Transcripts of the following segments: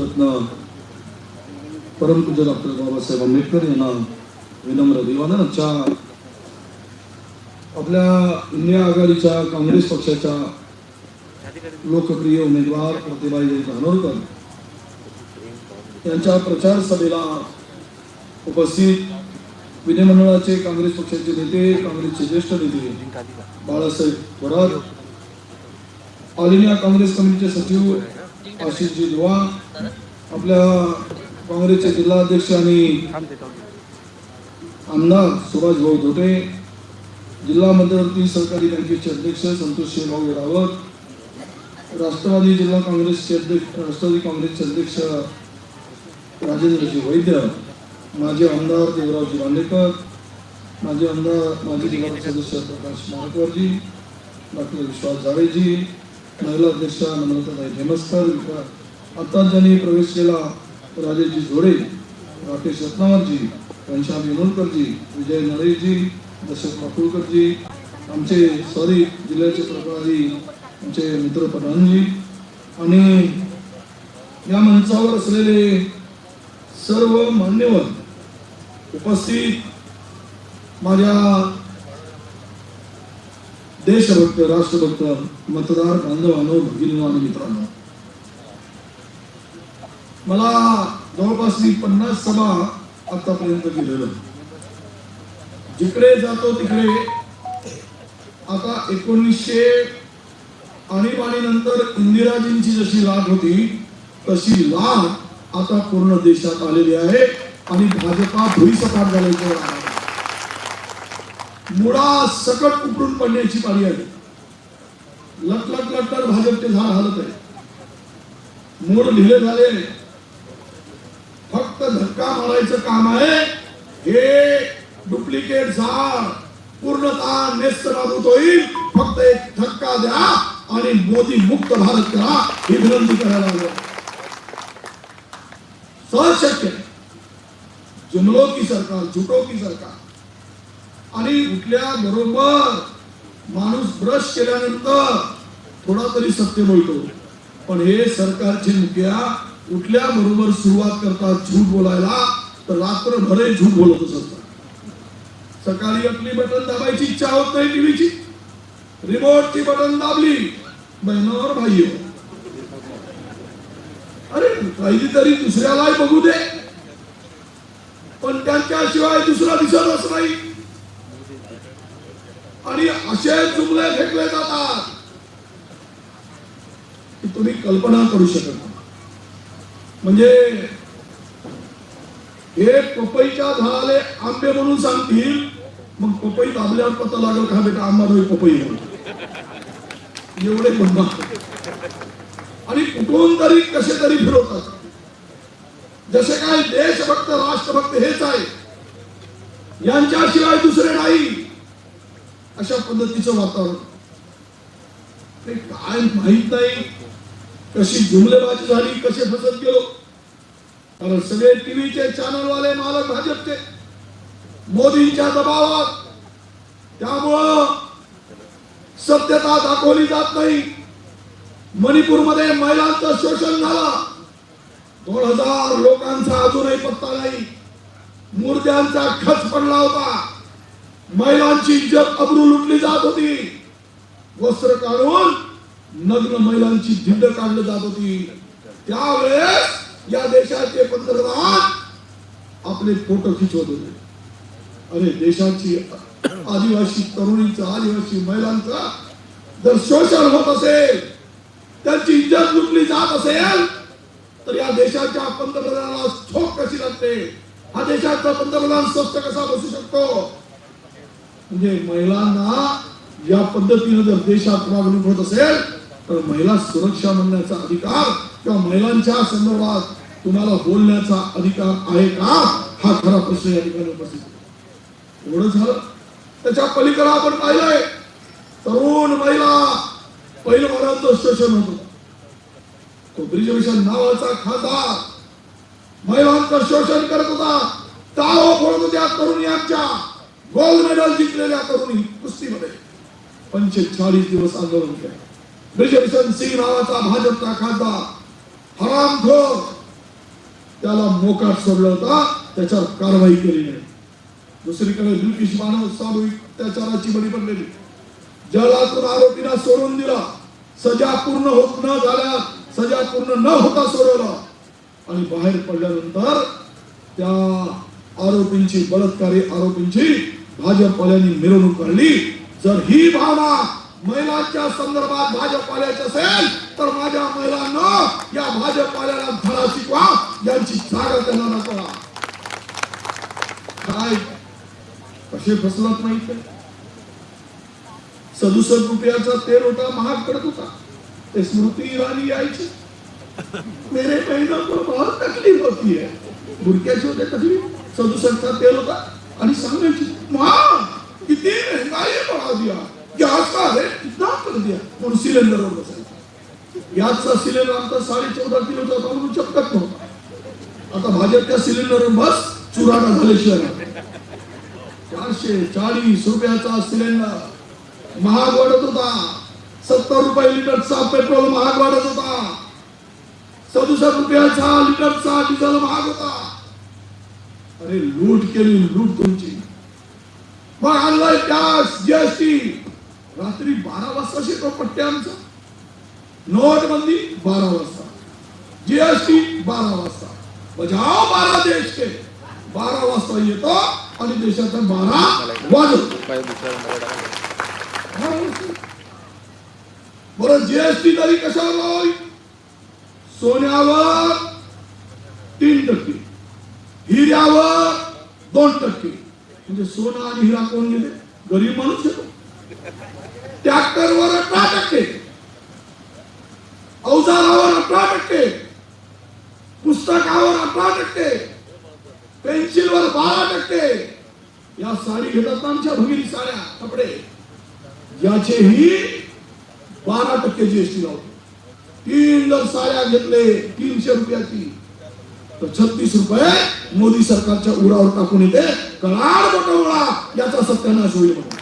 रत्न. परमपूज्य डॉक्टर बाबासाहेब आंबेडकर यांना विनम्र अभिवादन आजच्या आपल्या इंडिया आघाडीच्या काँग्रेस पक्षाच्या लोकप्रिय उमेदवार प्रतिभाई धानोरकर यांच्या प्रचार सभेला उपस्थित विधिमंडळाचे काँग्रेस पक्षाचे नेते काँग्रेसचे ज्येष्ठ नेते बाळासाहेब थोरात ऑल इंडिया काँग्रेस कमिटीचे सचिव आशिषजी दुवा आपल्या काँग्रेसचे जिल्हाध्यक्ष आणि आमदार सुभाष भाऊ धोटे जिल्हा मध्यवर्ती सहकारी बँकेचे अध्यक्ष संतोष भाऊ रावत राष्ट्रवादी जिल्हा काँग्रेसचे अध्यक्ष राष्ट्रवादी काँग्रेसचे अध्यक्ष राजेंद्रजी वैद्य माजी आमदार देवरावजी बांदेकर माजी आमदार माजी जिल्हा सदस्य प्रकाश मारकवरजी डॉक्टर विश्वास जावेजी महिला अध्यक्ष नम्रताताई धेमस्कर आता ज्यांनी प्रवेश केला राजेशजी झोडे राकेश रत्नावरजी घनश्याम विनोदकरजी विजय नळेजी दशरथ माकुळकरजी आमचे सॉरी जिल्ह्याचे प्रभारी आमचे मित्र प्रधानजी आणि या मंचावर असलेले सर्व मान्यवर उपस्थित माझ्या देशभक्त राष्ट्रभक्त मतदार बांधवांनो भगिनीनो आणि मित्रांनो. मला जवळपास मी पन्नास सभा आतापर्यंत गेलेलो जिकडे जातो तिकडे आता एकोणीसशे आणीबाणी नंतर इंदिराजींची जशी लाट होती तशी लाट आता पूर्ण देशात आलेली आहे आणि भाजपा भुईसपाट झाल्याचं मुळा सकट उकडून पडण्याची पाळी आहे लट लट लट तर भाजपचे झाड हालत आहे मूळ ढिले झाले फक्त धक्का मारायचं काम आहे. हे डुप्लिकेट झाड पूर्णतः नेस्त नाबूद होईल. फक्त एक धक्का द्या आणि मोदी मुक्त भारत करा ही विनंती करायला हवी सहज शक्य. जुमलो की सरकार झुटो की सरकार. आणि उठल्या बरोबर माणूस ब्रश केल्यानंतर थोडा तरी सत्य बोलतो. पण हे सरकारचे मुख्या उठल्या बरोबर सुरुवात करतात झूट बोलायला तर रात्रभरही झूट बोलतच असतात. सकाळी आपली बटन दाबायची इच्छा होत नाही टीव्हीची. रिमोटची बटन दाबली बहिणावर भाई अरे पहिली तरी दुसऱ्यालाही बघू दे. पण त्यांच्याशिवाय दुसरा दिसतच नाही. आणि असे जुमले फेकले जातात की तुम्ही कल्पना करू शकत म्हणजे हे पपईच्या झाडाले आंबे म्हणून सांगतील मग पपई दाबल्यावर पता लागेल का बेटा आंबा नाही पपई म्हणून एवढे म्हणणं आणि कुठून तरी कसे तरी फिरवतात. जसे काय देशभक्त राष्ट्रभक्त हेच आहे. यांच्याशिवाय दुसरे नाही. अशा पद्धतीचं वातावरण. ते काय माहीत नाही. कशी जुमलेबाजी झाली कसे फसत गेलो कारण सगळे टीव्हीचे चॅनल वाले मालक भाजपचे मोदींच्या दबावात. त्यामुळं सत्यता दाखवली जात नाही. मणिपूरमध्ये महिलांचं शोषण झालं. दोन हजार लोकांचा अजूनही पत्ता नाही. मुर्द्यांचा खच पडला होता. महिलांची इज्जत अब्रू लुटली जात होती. वस्त्र काढून नग्न महिलांची धिंड काढली जात होती. त्यावेळेस या देशाचे पंतप्रधान आपले फोटो खिचवत होते. अरे देशाची आदिवासी तरुणीचं आदिवासी महिलांचं जर शोषण होत असेल त्यांची इज्जत लुटली जात असेल तर या देशाच्या पंतप्रधानाला ठोक कशी लागते? हा देशाचा पंतप्रधान स्वस्त कसा बसू शकतो? म्हणजे महिलांना या पद्धतीनं जर देशात मागणी होत असेल तर महिला सुरक्षा म्हणण्याचा अधिकार किंवा महिलांच्या संदर्भात तुम्हाला बोलण्याचा अधिकार आहे का? हा खरा प्रश्न या ठिकाणी उपस्थित एवढं झालं. त्याच्या पलीकडे आपण पाहिलंय. तरुण महिला पहिलं शोषण होत. तो ब्रिजभूषण नावाचा खासदार महिलांचं शोषण करत होता. ताव फोडत होत्या तरुणी आमच्या. गोल्ड मेडल जिंकलेल्या तरुणी कुस्तीमध्ये. पंचेचाळीस दिवस आंदोलन केलं. ब्रिजभूषण सिंग नावाचा भाजपचा खासदार. हरामखोर त्याला मोकाट सोडलं होता. त्याच्यावर कारवाई केली नाही. दुसरीकडे ब्रिटिश मानव सामूहिक अत्याचाराची बळी पडलेली. जलातून आरोपींना सोडून दिला. सजा पूर्ण होत न झाल्या सजा पूर्ण न होता सोडवलं. आणि बाहेर पडल्यानंतर त्या आरोपींची बलात्कारी आरोपींची भाजपवाल्यांनी मिरवणूक काढली. जर ही भावना महिलांच्या संदर्भात भाजपवाल्याची असेल तर माझ्या महिलांना या भाजपवाल्याला धडा शिकवा यांची जागा त्यांना नका. काय? कसे फसलात नाही ते? सदुसष्ट रुपयाचा तेल होता महाग पडत होता. ते स्मृती इराणी यायची. मेरे बहनों को बहुत तकलीफ होती है. बुरक्याची होते तकलीफ. सदुसष्टचा तेल होता. आणि सांगायची मां किती महंगाई पडा दिया. गॅस का रेट कितना कर दिया बसायचं गॅसचा सिलेंडर आमचा साडे चौदा किलोचा होता म्हणून चपकत नव्हता आता भाजपच्या सिलेंडर बस चुराडा झाल्याशिवाय. चारशे चाळीस रुपयाचा सिलेंडर. महाग वाढत होता. सत्तर रुपये लिटरचा पेट्रोल महाग वाढत होता. सदुसष्ट रुपयाचा लिटरचा डिझेल महाग होता. अरे लूट केली लूट तुमची. मग आणलाय टॅक्स जीएसटी रात्री बारा वाजता शेतो पट्टे आमचा. नोटबंदी बारा वाजता. जीएसटी बारा वाजता. म्हणजे बजाव बारा देश के बारा वाजता येतो आणि देशाचा बारा वाजवतो बरं जीएसटी तरी कशावर लावावी सोन्यावर तीन टक्के. हिऱ्यावर दोन टक्के. म्हणजे सोनं आणि हिरा कोण गेले गरीब माणूस येतो ट्रॅक्टरवर अठरा टक्के. अवजारावर अठरा टक्के. पुस्तकावर अठरा टक्के. पेन्सिलवर बारा टक्के. या साडी घेतात आमच्या भगिनी साड्या कपडे. याचेही बारा टक्के जीएसटी लावतो. तीन जर साड्या घेतले तीनशे रुपयाची तर छत्तीस रुपये मोदी सरकारच्या उरावर टाकून येते कलाड मोठा याचा सत्यानाश होईल म्हणून.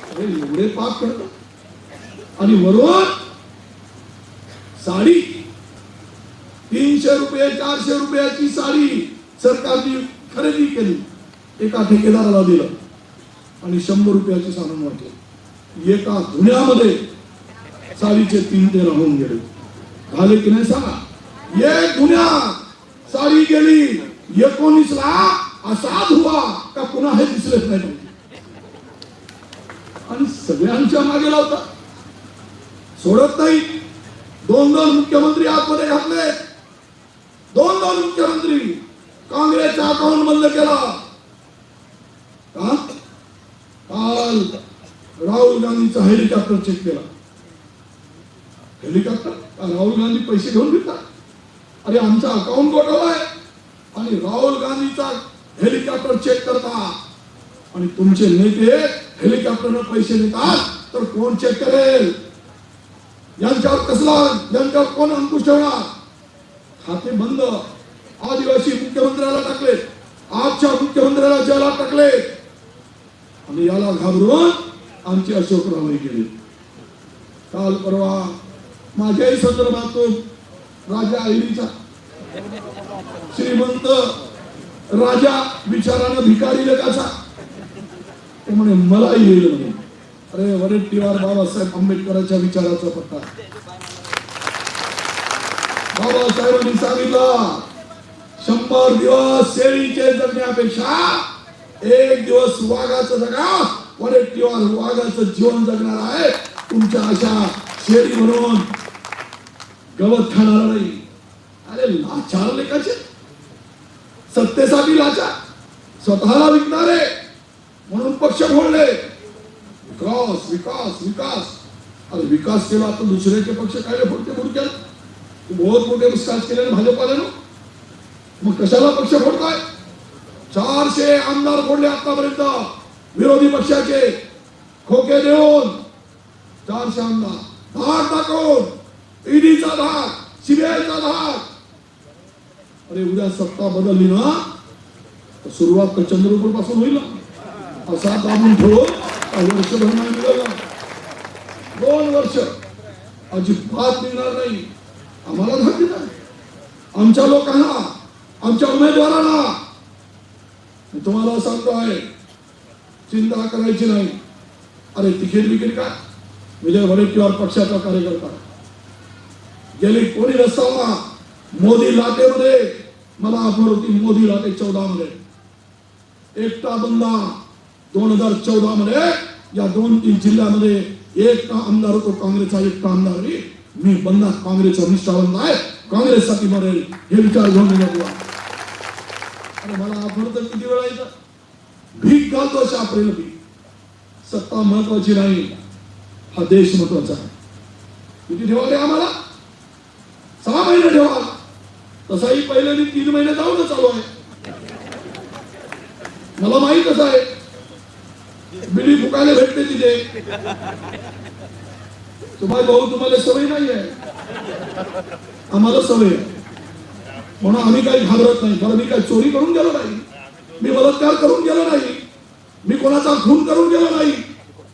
अरे एवढे पाप करतात. आणि बरोबर साडी तीनशे रुपये चारशे रुपयाची साडी सरकारने खरेदी केली. एका ठेकेदाराला दिलं. आणि शंभर रुपयाची सामान वाटले. एका धुण्यामध्ये साडीचे तीन ते राहून गेले. झाले की नाही सांगा? एक धुण्या साडी गेली. एकोणीस ला असा धुवा का पुन्हा हे दिसलेच नाही आणि सगळ्यांच्या मागे लावतात सोडत नाही. दोन दोन मुख्यमंत्री आतमध्ये घातले. दोन दोन मुख्यमंत्री काँग्रेसचा अकाउंट बंद केला. काल राहुल गांधीचा हेलिकॉप्टर चेक केला. हेलिकॉप्टर राहुल गांधी पैसे घेऊन घेतात अरे आमचा अकाउंट गोठवलाय आहे. आणि राहुल गांधीचा हेलिकॉप्टर चेक करता. आणि तुमचे नेते हेलिकॉप्टरनं पैसे देतात तर कोण चेक करेल? यांच्यावर कसला यांच्यावर कोण अंकुश ठेवणार? खाते बंद. आदिवासी मुख्यमंत्र्याला टाकले. आजच्या मुख्यमंत्र्याला ज्याला टाकले. आणि याला घाबरून आमची अशोक रावई गेले. काल परवा माझ्याही संदर्भातून राजा ऐरीचा श्रीमंत राजा विचारानं भिकारी लेखाचा ते म्हणे मलाही येईल म्हणे. अरे वडेट्टीवार बाबासाहेब आंबेडकरांच्या विचाराचा पत्ता. बाबासाहेबांनी सांगितलं शंभर दिवस शेळीचे जगण्यापेक्षा एक दिवस वाघाचं जगा. वडेट्टीवार वाघाचं जीवन जगणार आहे. तुमच्या अशा शेळी म्हणून गवत खाणार नाही. अरे लाचार लेखाचे सत्तेसाठी लाचार. स्वतःला विकणारे म्हणून पक्ष फोडले विकास विकास. अरे विकास केला तर दुसऱ्याचे पक्ष काय फोडते फुडक्यात बहुत मोठे विकास केले ना मग कशाला पक्ष फोडताय? चारशे आमदार फोडले आतापर्यंत. विरोधी पक्षाचे. खोके देऊन. चारशे आमदार. धाक दाखवून. ईडीचा धाक सीबीआयचा धाक. अरे उद्या सत्ता बदलली ना तर सुरुवात तर चंद्रपूरपासून होईल ना. असा दाबून ठेवून वर्षभर नाही मिळाला दोन वर्ष अजिबात मिळणार नाही. आम्हाला धाक ना आमच्या लोकांना आमच्या उमेदवारांना. मी तुम्हाला सांगतो आहे चिंता करायची नाही. अरे तिकीट बिकीट काय? विजय वडेट्टीवार पक्षाचा कार्यकर्ता. गेली कोणी नसताना मोदी लाटेमध्ये. मला आठवण होती मोदी लाटे चौदा मध्ये एकटा बंदा दोन हजार चौदा मध्ये या दोन तीन जिल्ह्यामध्ये एक आमदार होतो काँग्रेसचा एक आमदार मी मी काँग्रेसचा निष्ठावंत आहे. काँग्रेससाठी मरेल हे विचार घेऊन अरे मला आठवतं किती वेळा येतं? भीक घालतो अशा आपल्याला भीक. सत्ता महत्वाची नाही. हा देश महत्त्वाचा आहे. किती ठेवा आम्हाला? सहा महिने ठेवा. तसाही पहिले मी तीन महिने जाऊन चालू आहे. मला माहीतच आहे. बिडी फुकायला भेटते तिथे तुम्हाला भाऊ तुम्हाला सवय नाही आहे आम्हाला सवय आहे म्हणून आम्ही काही घाबरत नाही कारण मी काही चोरी करून गेलो नाही मी बलात्कार करून गेलो नाही मी कोणाचा खून करून गेलो नाही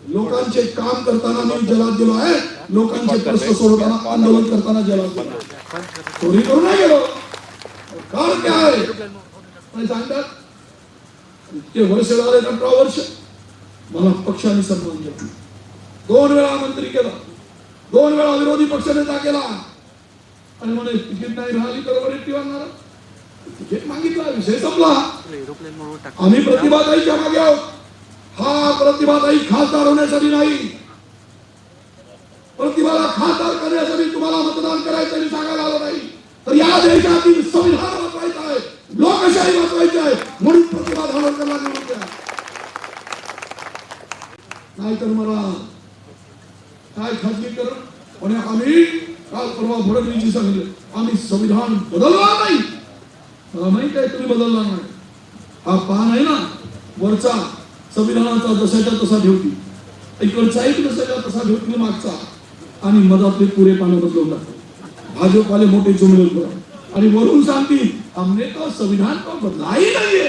लोकांचे काम करताना मी जलात गेलो आहे लोकांचे प्रश्न सोडवताना आंदोलन करताना जलात गेलो चोरी करून नाही गेलो कारण काय आहे सांगतात ते वर्ष झाले अठरा वर्ष मला पक्षाने सन्मान केला दोन वेळा मंत्री केला. दोन वेळा विरोधी पक्ष नेता केला. आणि म्हणे तिकीट नाही राहिली तर वरती वाढणार तिकीट मागितला विषय संपला. आम्ही प्रतिभाताईच्या मागे आहोत. हा प्रतिभाताई खासदार होण्यासाठी नाही. प्रतिभाला खासदार करण्यासाठी तुम्हाला मतदान करायचं आणि सांगायला आलं नाही. तर या देशातील संविधान वाचवायचं आहे लोकशाही वाचवायची आहे म्हणून प्रतिभा धावडकरला निवडून द्या नाहीतर मला काय खाजगीकरण आणि आम्ही काल परवा फडणवीसजी सांगितलं आम्ही संविधान बदलणार नाही. मला माहीत आहे तुम्ही बदलणार नाही. हा पान आहे ना वरचा संविधानाचा जसाच्या तसा ठेवती इकडचा एक जसाच्या तसा ठेवती मागचा. आणि मधातले पुरे पानं बदलवून टाकतात. भाजपवाले मोठे जुमले आणि वरून सांगतील हमने तो संविधान तो बदलाही नाहीये.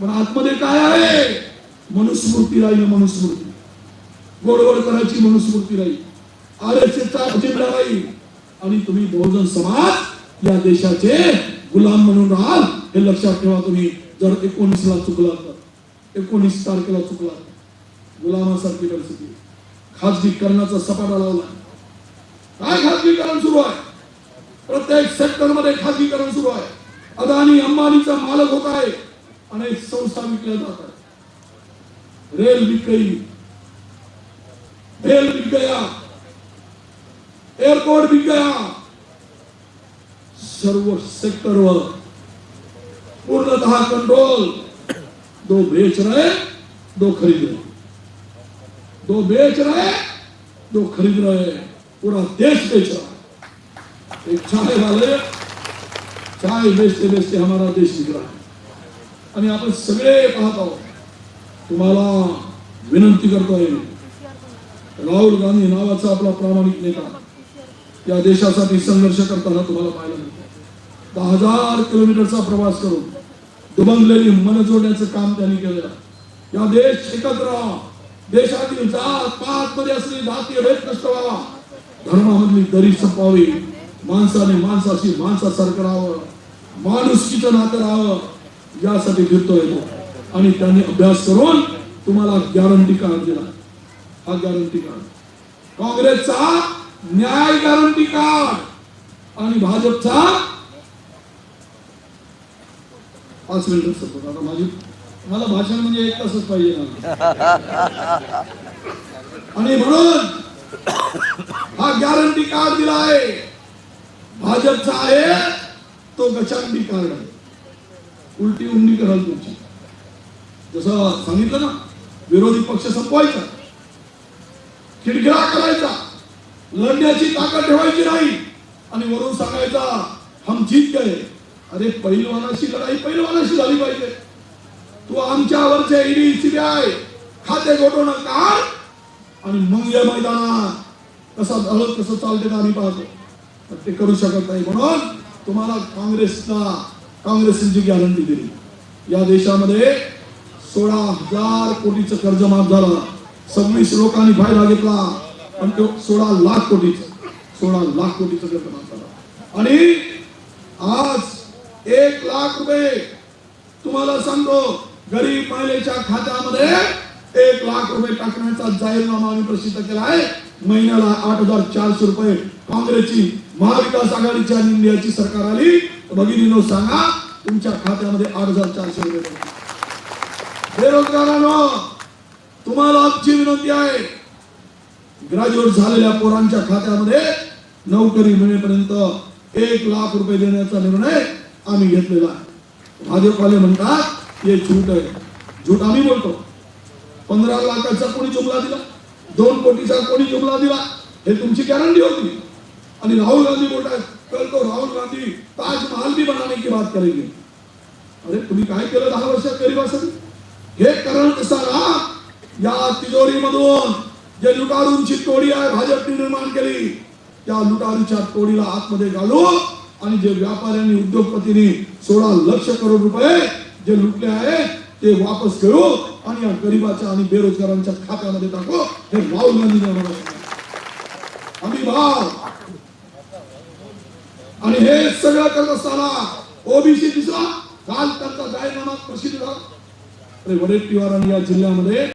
पण आतमध्ये काय आहे? मनुस्मृती. राहील मनुस्मृती करायची मनुस्मृती राहील आरक्षणचा अजेंडा राहील आणि तुम्ही बहुजन समाज या देशाचे गुलाम म्हणून राहाल हे लक्षात ठेवा तुम्ही. जर एकोणीसला चुकला तर एकोणीस तारखेला चुकला गुलामासारखी परिस्थिती. खाजगीकरणाचा सपाटा लावला. काय खाजगीकरण सुरू आहे? प्रत्येक सेक्टरमध्ये खाजगीकरण सुरू आहे. अदानी अंबानीचा मालक होत आहे. अनेक संस्था विकल्या जात आहेत. रेल विक्री रेल बिक गया। एयरपोर्ट बिक गया। सर्व सेक्टरवर पूर्णतः कंट्रोल दो बेच रहे, दो खरीद रहे। दो बेच रहे, दो खरीद रहे। पूरा देश बेच रहा है। एक चाय वाले, चाय बेचते बेचते हमारा देश बिक रहा है। आपण सगळे पाहत आहोत तुम्हाला विनंती करतोय राहुल गांधी नावाचा आपला प्रामाणिक नेता. या देशासाठी संघर्ष करताना तुम्हाला पाहायला मिळतो. दहा हजार किलोमीटरचा प्रवास करून दुबंगलेली मन जोडण्याचं काम त्यांनी केलं या देश एकत्र राहा. देशातील जात पात मध्ये असलेली जातीय भेद नष्ट व्हावा. धर्मामधली दरी संपावी. माणसाने माणसाशी माणसासारखं राहावं. माणुसकीचं नातं राहावं. यासाठी फिरतोय येतो आणि त्यांनी अभ्यास करून तुम्हाला गॅरंटी कार्ड दिला. हा गॅरंटी कार्ड काँग्रेसचा न्याय गॅरंटी कार्ड आणि भाजपचा पाच मिनिट सपोर्ट आता माझी मला भाषण म्हणजे एक तासच पाहिजे आणि म्हणून हा गॅरंटी कार्ड दिला आहे. भाजपचा आहे तो गचांडी कार्ड आहे. उलटी उंडी कराल तुमची. जसं सांगितलं ना विरोधी पक्ष संपवायचा. खिडखिडा करायचा. लढण्याची ताकद ठेवायची नाही. आणि वरून सांगायचा हम जीत गए. अरे पहिलवानाशी लढाई पहिलवानाशी झाली पाहिजे. तू आमच्यावरचे ईडी सीबीआय खाते गोठवणं काढ आणि मग या मैदानात. कसा झालं कसं चालते आम्ही पाहतो. तर ते करू शकत नाही. म्हणून तुम्हाला काँग्रेसला काँग्रेसची गॅरंटी दिली. या देशामध्ये सोळा हजार कोटीचं कर्ज माफ झालं. सव्वीस लोकांनी फायदा घेतला. पण तो सोळा लाख कोटीचा सोळा लाख कोटीचा कर्ज आणि आज एक लाख रुपये तुम्हाला सांगतो गरीब महिलेच्या खात्यामध्ये एक लाख रुपये टाकण्याचा जाहीरनामा आम्ही प्रसिद्ध केला आहे. महिन्याला आठ हजार चारशे रुपये काँग्रेसची महाविकास आघाडीची आणि इंडियाची सरकार आली. भगिनीनो सांगा तुमच्या खात्यामध्ये आठ हजार चारशे रुपये पडतील. बेरोजगारांनो तुम्हाला आमची विनंती आहे. ग्रॅज्युएट झालेल्या पोरांच्या खात्यामध्ये नोकरी मिळेपर्यंत एक लाख रुपये देण्याचा निर्णय आम्ही घेतलेला आहे. म्हणतात हे झूट आहे. झूट आम्ही बोलतो. पंधरा लाखाचा कोणी जुमला दिला? दोन कोटीचा कोणी जुमला दिला? हे तुमची गॅरंटी होती. आणि राहुल गांधी बोलतात कल तो राहुल गांधी ताजमहल भी बनाने की बात करेंगे. अरे तुम्ही काय केलं दहा वर्षात गरीबासाठी? हे करण कसाला या तिजोरीमधून जे लुटारूंची टोळी आहे भाजपने निर्माण केली त्या लुटारूच्या टोळीला आतमध्ये घालू आणि जे व्यापाऱ्यांनी उद्योगपतींनी सोळा लक्ष करोड रुपये जे लुटले आहे ते वापस करू आणि या गरीबाच्या आणि बेरोजगारांच्या खात्यामध्ये टाकू. हे राहुल गांधी आम्ही भाव. आणि हे सगळं करत असताना ओबीसी दिसला. काल त्यांचा जाहीरनामा प्रसिद्ध झाला. अरे वडेट्टीवार आणि या जिल्ह्यामध्ये